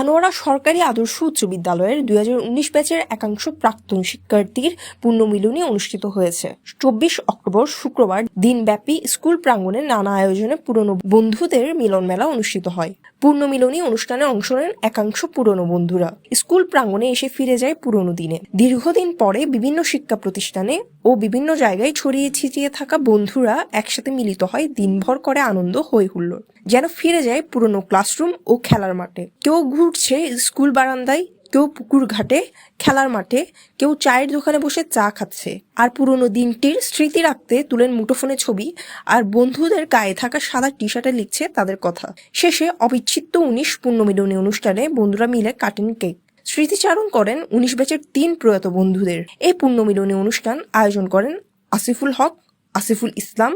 আনোয়ারা সরকারি আদর্শ উচ্চ বিদ্যালয়ের দুই হাজার উনিশ ব্যাচের একাংশ প্রাক্তন শিক্ষার্থীর পুণ্যমিলনী অনুষ্ঠিত হয়েছে। চব্বিশ অক্টোবর শুক্রবার দিনব্যাপী স্কুল প্রাঙ্গণে নানা আয়োজনে পুরনো বন্ধুদের মিলন মেলা অনুষ্ঠিত হয়। পূর্ণমিলনী অনুষ্ঠানে অংশ নেন একাংশ পুরনো বন্ধুরা। স্কুল প্রাঙ্গণে এসে ফিরে যায় পুরনো দিনে। দীর্ঘদিন পরে বিভিন্ন শিক্ষা প্রতিষ্ঠানে ও বিভিন্ন জায়গায় ছড়িয়ে ছিটিয়ে থাকা বন্ধুরা একসাথে মিলিত হয়, দিনভর করে আনন্দ হই হুল্লোড়। যেন ফিরে যায় পুরনো ক্লাসরুম ও খেলার মাঠে। কেউ ঘুরছে স্কুল বারান্দায়, কেউ পুকুর ঘাটে, খেলার মাঠে, কেউ চায়ের দোকানে বসে চা খাচ্ছে। আর পুরনো দিনটির স্মৃতি রাখতে তুলেন মুঠোফোনে ছবি, আর বন্ধুদের গায়ে থাকা সাদা টি শার্টে লিখছে তাদের কথা। শেষে অবিচ্ছিন্ন উনিশ পুণ্যমিলনী অনুষ্ঠানে বন্ধুরা মিলে কাটেন কেক। স্মৃতিচারণ করেন উনিশ ব্যাচের তিন প্রয়াত বন্ধুদের। এই পুণ্যমিলনী অনুষ্ঠান আয়োজন করেন আসিফুল হক, আসিফুল ইসলাম,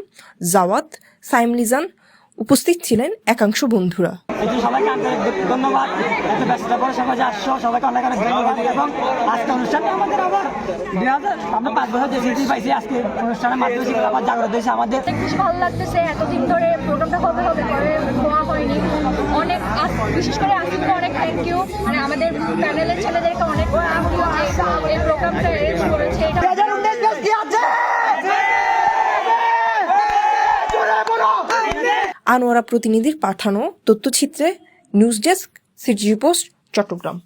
জাওয়াত সাইমলিজান উপস্থিত ছিলেন একাংশ বন্ধুরা। এই সবাইকে আন্তরিক ধন্যবাদ। এত ব্যস্ততা করে সবাই যে আসছো, সবাইকে অনেক অনেক ধন্যবাদ। এবং আজকে অনুষ্ঠানটা আমাদের আবার দুই হাজার আমরা পাঁচ বছর যে পাইছি, আজকে অনুষ্ঠানের মাধ্যমে সেগুলো আবার জাগ্রত হয়েছে আমাদের। বেশি ভালো লাগতেছে, এতদিন ধরে প্রোগ্রামটা হবে হবে করে হওয়া হয়নি। অনেক বিশেষ করে আজকে অনেক থ্যাংক ইউ মানে আমাদের প্যানেলের ছেলেদেরকে অনেক থ্যাংক ইউ যে এই প্রোগ্রামটা অ্যারেঞ্জ করেছে এটা আনোয়ারা প্রতিনিধির পাঠানো তথ্যচিত্রে news desk CTG post Chattogram.